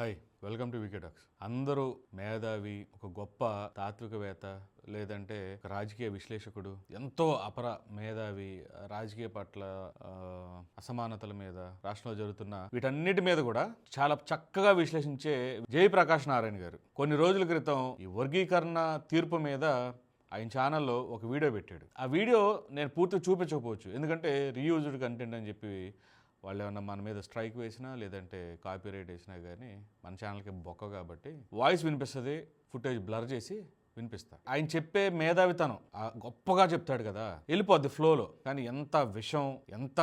Hi welcome to వికెటాక్స్ అందరూ మేధావి ఒక గొప్ప తాత్వికవేత్త లేదంటే రాజకీయ విశ్లేషకుడు ఎంతో అపర మేధావి రాజకీయ పట్ల అసమానతల మీద రాష్ట్రంలో జరుగుతున్న వీటన్నిటి మీద కూడా చాలా చక్కగా విశ్లేషించే జయప్రకాష్ నారాయణ గారు. కొన్ని రోజుల క్రితం ఈ వర్గీకరణ తీర్పు మీద ఆయన ఛానల్లో ఒక వీడియో పెట్టాడు. ఆ వీడియో నేను పూర్తిగా చూపించకపోవచ్చు. ఎందుకంటే రీయూజ్డ్ కంటెంట్ అని చెప్పి వాళ్ళు ఏమన్నా మన మీద స్ట్రైక్ వేసినా లేదంటే కాపీ రైట్ వేసినా కానీ మన ఛానల్కి బొక్క కాబట్టి వాయిస్ వినిపిస్తుంది ఫుటేజ్ బ్లర్ చేసి వినిపిస్తా ఆయన చెప్పే మేధావితనం గొప్పగా చెప్తాడు కదా వెళ్ళిపోద్ది ఫ్లోలో. కానీ ఎంత విషం ఎంత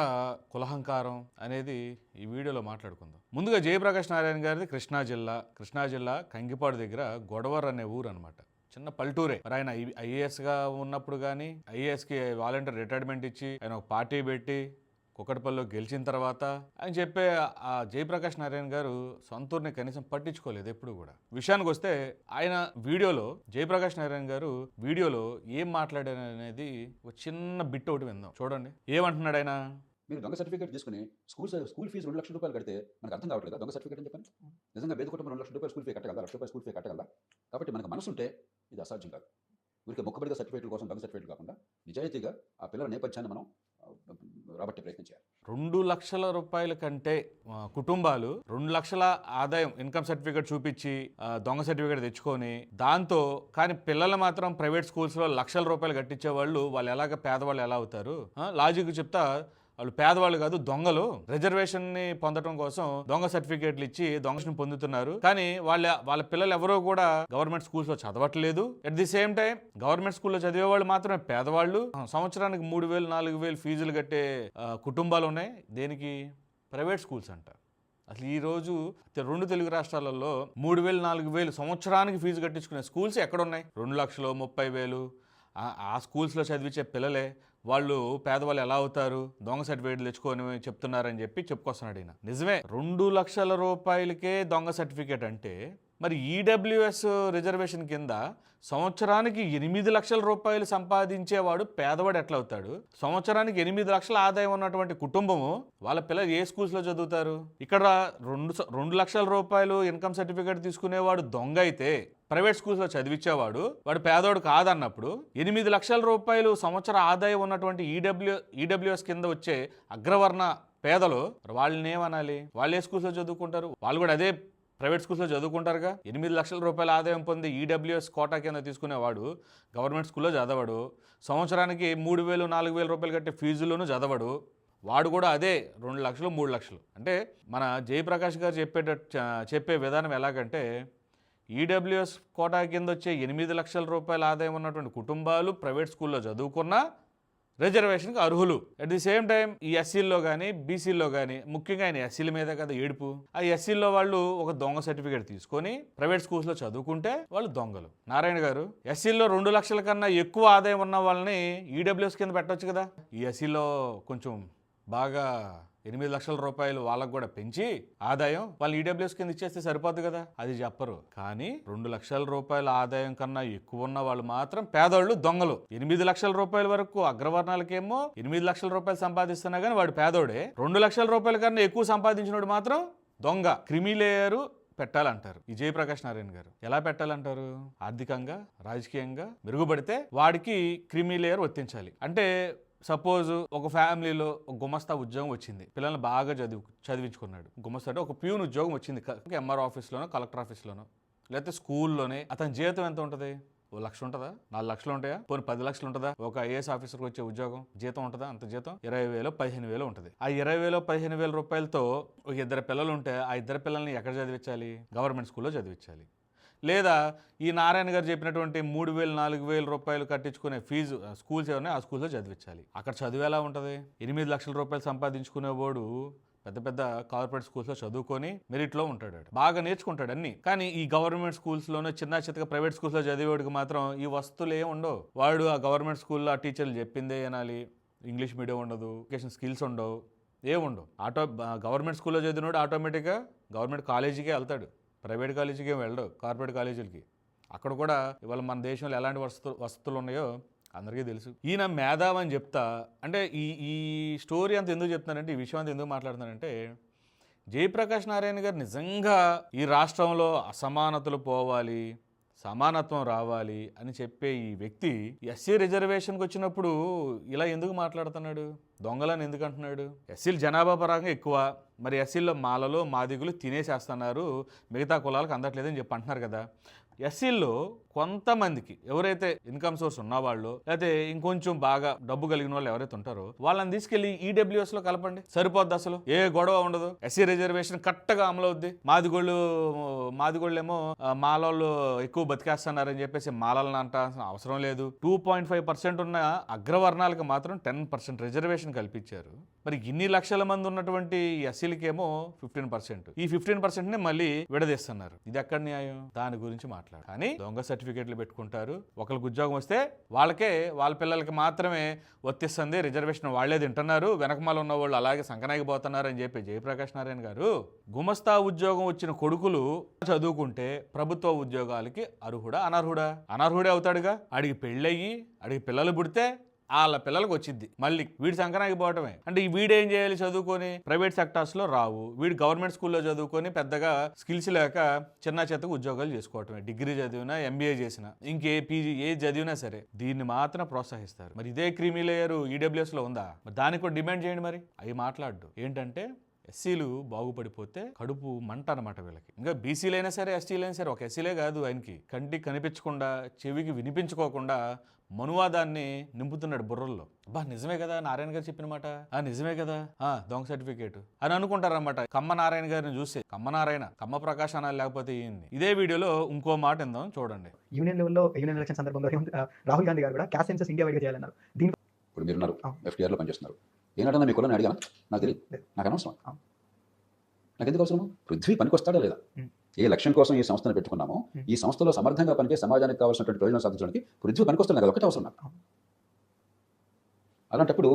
కులహంకారం అనేది ఈ వీడియోలో మాట్లాడుకుందాం. ముందుగా జయప్రకాష్ నారాయణ గారిది కృష్ణా జిల్లా. కృష్ణా జిల్లా కంగిపాడు దగ్గర గొడవర్ అనే ఊరు అనమాట చిన్న పల్లెటూరే. మరి ఆయన ఐఏఎస్గా ఉన్నప్పుడు కానీ ఐఏఎస్కి వాలంటీర్ రిటైర్మెంట్ ఇచ్చి ఆయన ఒక పార్టీ పెట్టి కుక్కటిపల్లిలో గెలిచిన తర్వాత ఆయన చెప్పే ఆ జయప్రకాష్ నారాయణ గారు సొంతూరుని కనీసం పట్టించుకోలేదు ఎప్పుడు కూడా. విషయానికి వస్తే ఆయన వీడియోలో జయప్రకాష్ నారాయణ గారు వీడియోలో ఏం మాట్లాడారు అనేది ఒక చిన్న బిట్ ఒకటి విందాం. చూడండి. ఏమంటున్నాడు ఆయన? మీరు దొంగ సర్టిఫికేట్ తీసుకుని స్కూల్ స్కూల్ ఫీజు రెండు లక్షల రూపాయలు కడితే మనకు అర్థం కావట్లేదు? దొంగ సర్టిఫికేట్ అని చెప్పండి. నిజంగా పేద కుటుంబం రెండు లక్షల రూపాయలు స్కూల్ ఫీ కట్టగలరా లక్ష రూపాయలు స్కూల్ ఫీ కట్టగలరా కాబట్టి మనకు మనసు ఉంటే ఇది అసాధ్యం కాదు. ఊరికే మొక్కబడిగా సర్టిఫికేట్ల కోసం దొంగ సర్టిఫికేట్ కాకుండా నిజాయితీగా ఆ పిల్లల నేపథ్యాన్ని మనం రాబట్టే ప్రయత్నం చేయాలి రెండు లక్షల రూపాయల కంటే కుటుంబాలు రెండు లక్షల ఆదాయం ఇన్కమ్ సర్టిఫికేట్ చూపించి దొంగ సర్టిఫికేట్ తెచ్చుకొని దాంతో కానీ పిల్లలు మాత్రం ప్రైవేట్ స్కూల్స్లో లక్షల రూపాయలు కట్టించే వాళ్ళు వాళ్ళు ఎలాగ పేదవాళ్ళు ఎలా అవుతారు? లాజిక్ చెప్తా వాళ్ళు పేదవాళ్ళు కాదు దొంగలు. రిజర్వేషన్ని పొందడం కోసం దొంగ సర్టిఫికేట్లు ఇచ్చి దొంగని పొందుతున్నారు. కానీ వాళ్ళ వాళ్ళ పిల్లలు ఎవరో కూడా గవర్నమెంట్ స్కూల్స్లో చదవట్లేదు. At the same time government స్కూల్లో చదివే వాళ్ళు మాత్రమే పేదవాళ్ళు. సంవత్సరానికి మూడు వేలు నాలుగు వేలు ఫీజులు కట్టే కుటుంబాలు ఉన్నాయి. దేనికి? ప్రైవేట్ స్కూల్స్ అంట. అసలు ఈ రోజు రెండు తెలుగు రాష్ట్రాలలో మూడు వేలు నాలుగు వేలు సంవత్సరానికి ఫీజు కట్టించుకునే స్కూల్స్ ఎక్కడ ఉన్నాయి రెండు లక్షలు ముప్పై వేలు. ఆ స్కూల్స్లో చదివించే పిల్లలే వాళ్ళు పేదవాళ్ళు ఎలా అవుతారు? దొంగ సర్టిఫికేట్లు తెచ్చుకొని చెప్తున్నారని చెప్పి చెప్పుకొస్తున్నాడు ఈయన. నిజమే రెండు లక్షల రూపాయలకే దొంగ సర్టిఫికేట్ అంటే మరి ఈడబ్ల్యూఎస్ రిజర్వేషన్ కింద సంవత్సరానికి ఎనిమిది లక్షల రూపాయలు సంపాదించేవాడు పేదవాడు ఎట్లా అవుతాడు సంవత్సరానికి ఎనిమిది లక్షల ఆదాయం ఉన్నటువంటి కుటుంబము వాళ్ళ పిల్లలు ఏ స్కూల్స్లో చదువుతారు? ఇక్కడ రెండు రెండు లక్షల రూపాయలు ఇన్కమ్ సర్టిఫికేట్ తీసుకునేవాడు దొంగ అయితే ప్రైవేట్ స్కూల్స్లో చదివించేవాడు వాడు పేదవాడు కాదన్నప్పుడు ఎనిమిది లక్షల రూపాయలు సంవత్సర ఆదాయం ఉన్నటువంటి ఈడబ్ల్యూ ఈడబ్ల్యూఎస్ కింద వచ్చే అగ్రవర్ణ పేదలు వాళ్ళని ఏమనాలి? వాళ్ళు ఏ స్కూల్స్లో చదువుకుంటారు? వాళ్ళు కూడా అదే ప్రైవేట్ స్కూల్స్లో చదువుకుంటారుగా. ఎనిమిది లక్షల రూపాయల ఆదాయం పొంది ఈడబ్ల్యూఎస్ కోటా కింద తీసుకునేవాడు. గవర్నమెంట్ స్కూల్లో చదవడు. సంవత్సరానికి మూడు వేలు నాలుగు వేల రూపాయలు కట్టే ఫీజులోనూ చదవడు. వాడు కూడా అదే రెండు లక్షలు మూడు లక్షలు. అంటే మన జయప్రకాష్ గారు చెప్పేట చెప్పే విధానం ఎలాగంటే ఈడబ్ల్యూఎస్ కోటా కింద వచ్చే ఎనిమిది లక్షల రూపాయల ఆదాయం ఉన్నటువంటి కుటుంబాలు ప్రైవేట్ స్కూల్లో చదువుకున్నా రిజర్వేషన్కి అర్హులు. అట్ ది సేమ్ టైం ఈ ఎస్సీల్లో కానీ బీసీల్లో కానీ ముఖ్యంగా ఆయన ఎస్సీల మీద కదా ఏడుపు. ఆ ఎస్సీల్లో వాళ్ళు ఒక దొంగ సర్టిఫికేట్ తీసుకొని ప్రైవేట్ స్కూల్స్లో చదువుకుంటే వాళ్ళు దొంగలు. నారాయణ గారు ఎస్సీల్లో రెండు లక్షల కన్నా ఎక్కువ ఆదాయం ఉన్న వాళ్ళని ఈడబ్ల్యూఎస్ కింద పెట్టవచ్చు కదా? ఈ ఎస్సీలో కొంచెం బాగా ఎనిమిది లక్షల రూపాయలు వాళ్ళకు కూడా పెంచి ఆదాయం వాళ్ళు ఈడబ్ల్యూఎస్ కింద ఇచ్చేస్తే సరిపోద్ది కదా? అది చెప్పరు. కానీ రెండు లక్షల రూపాయల ఆదాయం కన్నా ఎక్కువ ఉన్న వాళ్ళు మాత్రం పేదోళ్ళు దొంగలు. ఎనిమిది లక్షల రూపాయల వరకు అగ్రవర్ణాలకేమో ఎనిమిది లక్షల రూపాయలు సంపాదిస్తున్నా కానీ వాడు పేదోడే. రెండు లక్షల రూపాయల కన్నా ఎక్కువ సంపాదించినోడు మాత్రం దొంగ. క్రిమిలేయరు పెట్టాలంటారు. ఈ జయప్రకాష్ నారాయణ గారు. ఎలా పెట్టాలంటారు? ఆర్థికంగా రాజకీయంగా మెరుగుపడితే వాడికి క్రిమి లేయర్ వర్తించాలి అంటే సపోజ్ ఒక ఫ్యామిలీలో ఒక గుమస్తా ఉద్యోగం వచ్చింది. పిల్లల్ని బాగా చదివి చదివించుకున్నాడు. గుమస్తా అంటే ఒక ప్యూన్ ఉద్యోగం వచ్చింది. ఎంఆర్ ఆఫీస్లోనో కలెక్టర్ ఆఫీస్లోనో లేకపోతే స్కూల్లోనే. అతని జీతం ఎంత ఉంటుంది? ఓ లక్ష ఉంటుందా? నాలుగు లక్షలు ఉంటాయా? పోనీ పది లక్షలు ఉంటుందా? ఒక ఐఏఎస్ ఆఫీసర్కి వచ్చే ఉద్యోగం జీతం ఉంటుందా? అంత జీతం? ఇరవై వేలు పదిహేను వేలు ఉంటుంది. ఆ ఇరవై వేలు పదిహేను వేల రూపాయలతో ఒక ఇద్దరు పిల్లలు ఉంటే ఆ ఇద్దరు పిల్లల్ని ఎక్కడ చదివించాలి? గవర్నమెంట్ స్కూల్లో చదివించాలి. లేదా ఈ నారాయణ గారు చెప్పినటువంటి మూడు వేలు నాలుగు వేల రూపాయలు కట్టించుకునే ఫీజు స్కూల్స్ ఏమన్నా ఆ స్కూల్లో చదివించాలి. అక్కడ చదువు ఎలా ఉంటుంది? ఎనిమిది లక్షల రూపాయలు సంపాదించుకునేవాడు పెద్ద పెద్ద కార్పొరేట్ స్కూల్స్లో చదువుకొని మెరిట్లో ఉంటాడు బాగా నేర్చుకుంటాడు అన్ని. కానీ ఈ గవర్నమెంట్ స్కూల్స్లోనే చిన్న చిత్తగా ప్రైవేట్ స్కూల్స్లో చదివేవాడికి మాత్రం ఈ వస్తువులు ఏమి ఉండవు. వాడు ఆ గవర్నమెంట్ స్కూల్లో ఆ టీచర్లు చెప్పిందే అనాలి ఇంగ్లీష్ మీడియం ఉండదు ఎడ్యుకేషన్ స్కిల్స్ ఉండవు ఏముండవు ఆటో గవర్నమెంట్ స్కూల్లో చదివినోడు ఆటోమేటిక్గా గవర్నమెంట్ కాలేజీకే వెళ్తాడు. ప్రైవేట్ కాలేజీకి ఏమి వెళ్ళడు కార్పొరేట్ కాలేజీలకి. అక్కడ కూడా ఇవాళ మన దేశంలో ఎలాంటి వసతు వసతులు ఉన్నాయో అందరికీ తెలుసు. ఈయన మేధావ్ అని చెప్తా అంటే ఈ ఈ స్టోరీ అంత ఎందుకు చెప్తున్నానంటే ఈ విషయం అంత ఎందుకు మాట్లాడుతున్నానంటే జయప్రకాష్ నారాయణ గారు నిజంగా ఈ రాష్ట్రంలో అసమానతలు పోవాలి సమానత్వం రావాలి అని చెప్పే ఈ వ్యక్తి ఎస్సీ రిజర్వేషన్కి వచ్చినప్పుడు ఇలా ఎందుకు మాట్లాడుతున్నాడు? దొంగలని ఎందుకు అంటున్నాడు? ఎస్సీలు జనాభా పరంగా ఎక్కువ. మరి ఎస్సీల్లో మాలలో మాదిగులు తినేసేస్తున్నారు. మిగతా కులాలకు అందట్లేదని చెప్పి అంటున్నారు కదా. ఎస్సీల్లో కొంతమందికి ఎవరైతే ఇన్కమ్ సోర్స్ ఉన్న వాళ్ళు లేకపోతే ఇంకొంచెం బాగా డబ్బు కలిగిన వాళ్ళు ఎవరైతే ఉంటారో వాళ్ళని తీసుకెళ్ళి ఈడబ్ల్యూఎస్లో కలపండి. సరిపోద్ది అసలు? ఏ గొడవ ఉండదు. ఎస్సీ రిజర్వేషన్ కరెక్ట్గా అమలు అవుద్ది. మాదిగోళ్ళు మాదిగోళ్ళేమో ఆ, మాలోళ్ళు ఎక్కువ బతికేస్తున్నారని చెప్పేసి మాలలను అంటాల్సిన అవసరం లేదు. టూ పాయింట్ ఫైవ్ పర్సెంట్ ఉన్న అగ్రవర్ణాలకు మాత్రం టెన్ పర్సెంట్ రిజర్వేషన్ కల్పించారు. మరి ఇన్ని లక్షల మంది ఉన్నటువంటి ఎస్సీలకేమో ఫిఫ్టీన్ పర్సెంట్. ఈ ఫిఫ్టీన్ పర్సెంట్ని మళ్ళీ విడదీస్తున్నారు. ఇది ఎక్కడ న్యాయం? దాని గురించి మాట్లాడు. కానీ దొంగ సర్టిఫికేట్లు పెట్టుకుంటారు. ఒకరికి ఉద్యోగం వస్తే వాళ్ళకే వాళ్ళ పిల్లలకి మాత్రమే వర్తిస్తుంది రిజర్వేషన్ వాళ్ళే తింటున్నారు. వెనకమాల ఉన్న వాళ్ళు అలాగే సంకనాగిపోతున్నారు అని చెప్పి జయప్రకాష్ నారాయణ గారు గుమస్తా ఉద్యోగం వచ్చిన కొడుకులు చదువుకుంటే ప్రభుత్వ ఉద్యోగాలకి అర్హుడా అనర్హుడా? అనర్హుడే అవుతాడుగా? అడిగి పెళ్ళయ్యి అడిగి పిల్లలు పుడితే వాళ్ళ పిల్లలకు వచ్చింది మళ్ళీ వీడి సంక్రాంతికి పోవటమే. అంటే వీడేం చేయాలి చదువుకొని? ప్రైవేట్ సెక్టార్స్లో రావు. వీడు గవర్నమెంట్ స్కూల్లో చదువుకొని పెద్దగా స్కిల్స్ లేక చిన్న చెత్తకు ఉద్యోగాలు చేసుకోవటమే. డిగ్రీ చదివినా ఎంబీఏ చేసినా ఇంకే పీజీ ఏ చదివినా సరే దీన్ని మాత్రం ప్రోత్సహిస్తారు. మరి ఇదే క్రీమీ లేయర్ ఈడబ్ల్యూఎస్లో ఉందా? మరి దానికి కూడా డిమాండ్ చేయండి మరి. అవి మాట్లాడు ఏంటంటే ఎస్సీలు బాగుపడిపోతే కడుపు మంట అనమాట వీళ్ళకి. ఇంకా బీసీలైనా సరే ఎస్టీలైనా సరే ఒక ఎస్సీలే కాదు ఆయనకి. కంటికి కనిపించకుండా చెవికి వినిపించుకోకుండా మనువాదాన్ని నింపుతున్నాడు బుర్రల్లో. అబ్బా నిజమే కదా నారాయణ గారు చెప్పిన మాట? ఆ నిజమే కదా? ఆ దొంగ సర్టిఫికేట్. అని అనుకుంటారన్నమాట. కమ్మ నారాయణ గారిని చూస్తే కమ్మ నారాయణ కమ్మ ప్రకాశ్ అనాలి లేకపోతే ఏంది ఇదే వీడియోలో ఇంకో మాట ఇందాం చూడండి. యూనియన్ లెవెల్లో యూనియన్ ఎలక్షన్ సందర్భంలో రాహుల్ గాంధీ గారు కూడా క్యాస్ట్ సెన్సస్ ఇండియా వైడ్గా చేయాలన్నారు. దీని ఇప్పుడు మీరున్నారు ఆ. ఎఫ్టీఆర్లో పనిచేస్తున్నారు. ఏనాడన్నా మీ కులని అడిగానా? నాకు తెలియదు. నాకు అనవసరం. నాకు ఎందుకు అవసరము పృథ్వీ పనికొస్తాడా లేదా. ఏ లక్ష్యం కోసం ఈ సంస్థను పెట్టుకున్నామో. ఈ సంస్థలో సమర్థంగా పనిచేసి సమాజానికి కావాల్సినటువంటి ప్రయోజనం సాధించడానికి పృథ్వీ పనికొస్తాడు నాకు ఒకటే అవసరం నాకు. అలాంటప్పుడు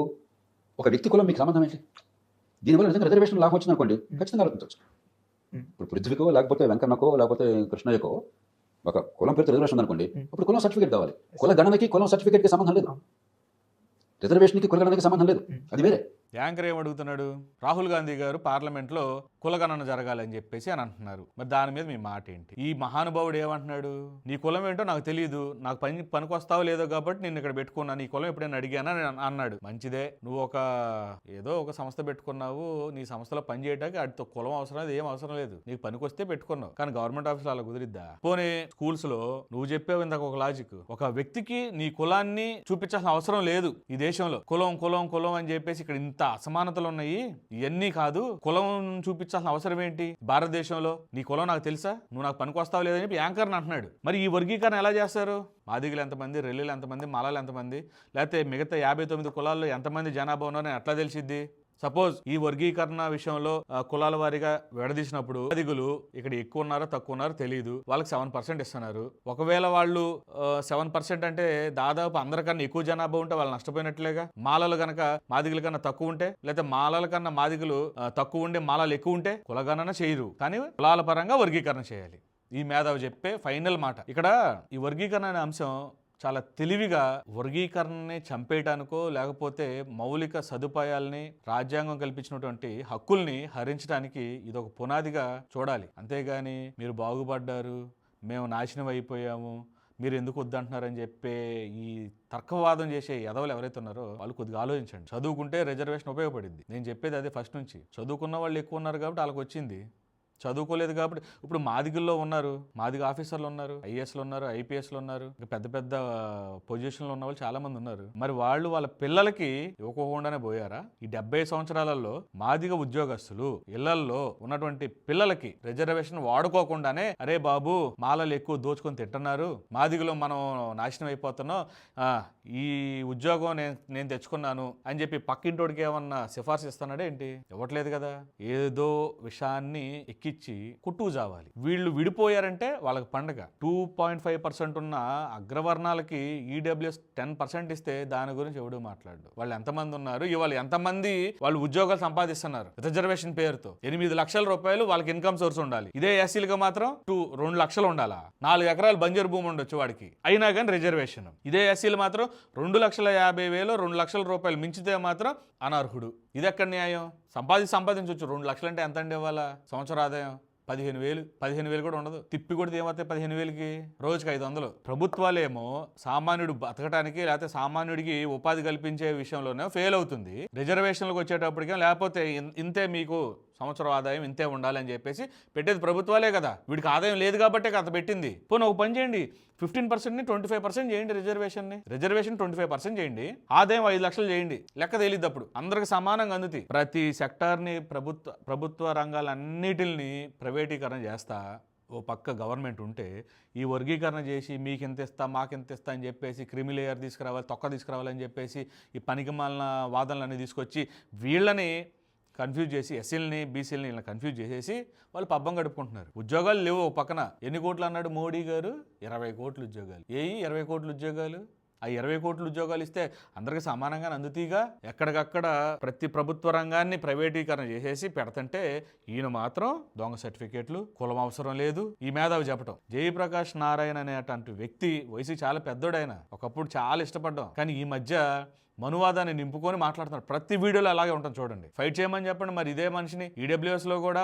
ఒక వ్యక్తి కులం మీకు సంబంధం ఏంటి దీనివల్ల నిజంగా రిజర్వేషన్ లాభం వచ్చింది అనుకోండి ఖచ్చితంగా ఆలోచించవచ్చు. ఇప్పుడు పృథ్వీకో లేకపోతే వెంకన్నకో లేకపోతే కృష్ణయ్యకో ఒక కులం పేరుతో రిజర్వేషన్ ఉమ్. అప్పుడు కులం సర్టిఫికేట్ కావాలి కుల గణనకి కులం సర్టిఫికేట్కి సంబంధం లేదు. రిజర్వేషన్కి కుల గణనకి సంబంధం లేదు. అది వేరే యాంకర్ ఏం అడుగుతున్నాడు? రాహుల్ గాంధీ గారు పార్లమెంట్లో కులగణన జరగాలని చెప్పేసి అని అంటున్నారు. మరి దాని మీద మీ మాట ఏంటి? ఈ మహానుభావుడు ఏమంటున్నాడు నీ కులం ఏంటో నాకు తెలియదు నాకు పని పనికొస్తావో లేదో కాబట్టి నేను ఇక్కడ పెట్టుకున్నా నీ కులం ఎప్పుడైనా అడిగానా అన్నాడు. మంచిదే. నువ్వు ఒక ఏదో ఒక సంస్థ పెట్టుకున్నావు. నీ సంస్థలో పని చేయడానికి వాటితో కులం అవసరం లేదు ఏం అవసరం లేదు. నీకు పనికొస్తే పెట్టుకున్నావు. కానీ గవర్నమెంట్ ఆఫీస్ అలా కుదిరిద్దా? పోనీ స్కూల్స్లో నువ్వు చెప్పావు ఇందాక ఒక లాజిక్. ఒక వ్యక్తికి నీ కులాన్ని చూపించాల్సిన అవసరం లేదు ఈ దేశంలో. కులం కులం కులం అని చెప్పేసి ఇక్కడ ఇంత అసమానతలు ఉన్నాయి? ఇవన్నీ కాదు. కులం చూపించాల్సిన అవసరం ఏంటి? భారతదేశంలో నీ కులం నాకు తెలుసా? నువ్వు నాకు పనికొస్తావు లేదని చెప్పి యాంకర్ని అంటున్నాడు. మరి ఈ వర్గీకరణ ఎలా చేస్తారు? మాదిగలు ఎంతమంది రెల్లులు ఎంతమంది మాలలు ఎంతమంది లేకపోతే మిగతా యాభై తొమ్మిది కులాల్లో ఎంతమంది జనాభా ఉన్నారని ఎట్లా తెలిసిద్ది? సపోజ్ ఈ వర్గీకరణ విషయంలో కులాల వారీగా విడదీసినప్పుడు అధికులు ఇక్కడ ఎక్కువ ఉన్నారో తక్కువ ఉన్నారో తెలియదు వాళ్ళకి సెవెన్ పర్సెంట్ ఇస్తున్నారు. ఒకవేళ వాళ్ళు సెవెన్ పర్సెంట్ అంటే దాదాపు అందరికన్నా ఎక్కువ జనాభా ఉంటే వాళ్ళు నష్టపోయినట్లేగా? మాలలు కనుక మాదిగుల కన్నా తక్కువ ఉంటే లేకపోతే మాలల కన్నా మాదిగులు తక్కువ ఉండే మాలలు ఎక్కువ ఉంటే కులగణన చేయరు. కానీ కులాల పరంగా వర్గీకరణ చేయాలి. ఈ మేధావి చెప్పే ఫైనల్ మాట. ఇక్కడ ఈ వర్గీకరణ అనే అంశం చాలా తెలివిగా వర్గీకరణని చంపేయటానికో లేకపోతే మౌలిక సదుపాయాల్ని రాజ్యాంగం కల్పించినటువంటి హక్కుల్ని హరించడానికి ఇదొక పునాదిగా చూడాలి. అంతేగాని మీరు బాగుపడ్డారు మేము నాశనం అయిపోయాము మీరు ఎందుకు వద్దంటున్నారని చెప్పే ఈ తర్కవాదం చేసే ఎదవలు ఎవరైతే ఉన్నారో వాళ్ళు కొద్దిగా ఆలోచించండి. చదువుకుంటే రిజర్వేషన్ ఉపయోగపడింది నేను చెప్పేది అదే ఫస్ట్ నుంచి. చదువుకున్న వాళ్ళు ఎక్కువ ఉన్నారు కాబట్టి వాళ్ళకి వచ్చింది చదువుకోలేదు కాబట్టి ఇప్పుడు మాదిగుల్లో ఉన్నారు మాదిగ ఆఫీసర్లు ఉన్నారు ఐఏఎస్లు ఉన్నారు ఐపీఎస్లు ఉన్నారు ఇంకా పెద్ద పెద్ద పొజిషన్లో ఉన్న వాళ్ళు చాలా మంది ఉన్నారు. మరి వాళ్ళు వాళ్ళ పిల్లలకి ఇవ్వకోకుండానే పోయారా? ఈ డెబ్బై సంవత్సరాలలో మాదిగ ఉద్యోగస్తులు ఇళ్ళల్లో ఉన్నటువంటి పిల్లలకి రిజర్వేషన్ వాడుకోకుండానే అరే బాబు మాలలు ఎక్కువ దోచుకొని తింటున్నారు మాదిగలో మనం నాశనం అయిపోతున్నాం ఈ ఉద్యోగం నేను నేను తెచ్చుకున్నాను అని చెప్పి పక్కింటోడికి ఏమన్నా సిఫార్సు ఇస్తున్నాడే ఏంటి? ఇవ్వట్లేదు కదా? ఏదో విషయాన్ని ఎక్కి ఇచ్చి కుట్టు జావాలి వీళ్ళు విడిపోయారంటే వాళ్ళకి పండగ. టూ పాయింట్ ఫైవ్ పర్సెంట్ ఉన్న అగ్రవర్ణాలకి ఈడబ్ల్యూఎస్ టెన్ పర్సెంట్ ఇస్తే దాని గురించి ఎవడు మాట్లాడు వాళ్ళు ఎంతమంది ఉన్నారు? ఇవాళ ఎంతమంది వాళ్ళు ఉద్యోగాలు సంపాదిస్తున్నారు? రిజర్వేషన్ పేరుతో. ఎనిమిది లక్షల రూపాయలు వాళ్ళకి ఇన్కమ్ సోర్స్ ఉండాలి. ఇదే ఎస్సీలుగా మాత్రం టూ రెండు లక్షలు ఉండాలా? నాలుగు ఎకరాలు బంజరు భూమి ఉండొచ్చు వాడికి. అయినా కానీ రిజర్వేషన్. ఇదే ఎస్సీలు మాత్రం రెండు లక్షల యాభై వేలు రెండు లక్షల రూపాయలు మించితే మాత్రం అనర్హుడు. ఇది ఎక్కడ న్యాయం? సంపాదించి సంపాదించవచ్చు రెండు లక్షలు అంటే ఎంత అండి ఇవ్వాలా సంవత్సర ఆదాయం? పదిహేను వేలు. పదిహేను వేలు కూడా ఉండదు. తిప్పి కొడితే ఏమవుతాయి పదిహేను వేలకి? రోజుకి ఐదు వందలు. ప్రభుత్వాలేమో సామాన్యుడు బతకడానికి లేకపోతే సామాన్యుడికి ఉపాధి కల్పించే విషయంలోనే ఫెయిల్ అవుతుంది. రిజర్వేషన్లకు వచ్చేటప్పటికే లేకపోతే ఇన్- ఇంతే మీకు సంవత్సరం ఆదాయం ఇంతే ఉండాలని చెప్పేసి పెట్టేది ప్రభుత్వాలే కదా. వీడికి ఆదాయం లేదు కాబట్టే కథ పెట్టింది. పోనీ ఒక పని చేయండి. ఫిఫ్టీన్ పర్సెంట్ని ట్వంటీ ఫైవ్ పర్సెంట్ చేయండి రిజర్వేషన్ని. రిజర్వేషన్ ట్వంటీ ఫైవ్ పర్సెంట్ చేయండి. ఆదాయం ఐదు లక్షలు చేయండి. లెక్క తేలిద్ది అప్పుడు. అందరికి సమానంగా అందుతుంది ప్రతి సెక్టార్ని ప్రభుత్వ ప్రభుత్వ రంగాలన్నిటిని ప్రైవేటీకరణ చేస్తా ఓ పక్క గవర్నమెంట్ ఉంటే ఈ వర్గీకరణ చేసి మీకు ఎంత ఇస్తా మాకు ఎంత ఇస్తా అని చెప్పేసి క్రిమి లేయర్ తీసుకురావాలి తొక్క తీసుకురావాలని చెప్పేసి ఈ పనికి మాలిన వాదనలన్నీ తీసుకొచ్చి వీళ్ళని కన్ఫ్యూజ్ చేసి ఎస్సీలని బీసీలని ఇలా కన్ఫ్యూజ్ చేసేసి వాళ్ళు పబ్బం గడుపుకుంటున్నారు. ఉద్యోగాలు లేవు పక్కన. ఎన్ని కోట్లు అన్నాడు మోడీ గారు? ఇరవై కోట్ల ఉద్యోగాలు. ఏ ఇరవై కోట్లు ఉద్యోగాలు? ఆ ఇరవై కోట్ల ఉద్యోగాలు ఇస్తే అందరికీ సమానంగా అందుతీగా ఎక్కడికక్కడ ప్రతి ప్రభుత్వ రంగాన్ని ప్రైవేటీకరణ చేసేసి పెడతంటే ఈయన మాత్రం దొంగ సర్టిఫికేట్లు కులం అవసరం లేదు. ఈ మేధావి చెప్పటం. జయప్రకాష్ నారాయణ అనేటువంటి వ్యక్తి వయసు చాలా పెద్దోడైన. ఒకప్పుడు చాలా ఇష్టపడ్డాం. కానీ ఈ మధ్య మనువాదాన్ని నింపుకొని మాట్లాడుతున్నారు. ప్రతి వీడియోలో అలాగే ఉంటుంది చూడండి. ఫైట్ చేయమని చెప్పండి మరి ఇదే మనిషిని ఈడబ్ల్యూఎస్లో కూడా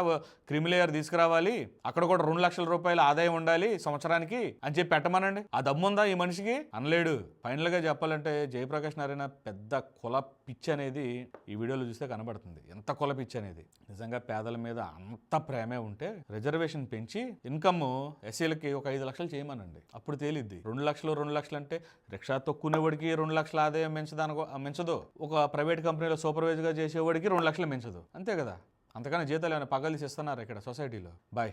క్రిమిలేయర్ తీసుకురావాలి. అక్కడ కూడా రెండు లక్షల రూపాయల ఆదాయం ఉండాలి సంవత్సరానికి అని చెప్పి పెట్టమనండి. ఆ దమ్ముందా ఈ మనిషికి? అనలేడు. ఫైనల్గా చెప్పాలంటే జయప్రకాష్ నారాయణ పెద్ద కుల పిచ్చి అనేది ఈ వీడియోలో చూస్తే కనబడుతుంది. ఎంత కుల పిచ్చి అనేది? నిజంగా పేదల మీద అంత ప్రేమే ఉంటే రిజర్వేషన్ పెంచి ఇన్కమ్ ఎస్సీలకి ఒక ఐదు లక్షలు చేయమనండి. అప్పుడు తేలిద్ది. రెండు లక్షలు రెండు లక్షలు అంటే రిక్షా తొక్కునేవాడికి రెండు లక్షల ఆదాయం పెంచదానికో మించదు. ఒక ప్రైవేట్ కంపెనీలో సూపర్వైజర్గా చేసేవాడికి రెండు లక్షలు మించదు. అంతే కదా? అంతకన్నా జీతాలు ఏమైనా పగలు ఇస్తున్నారు ఇక్కడ సొసైటీలో? బాయ్.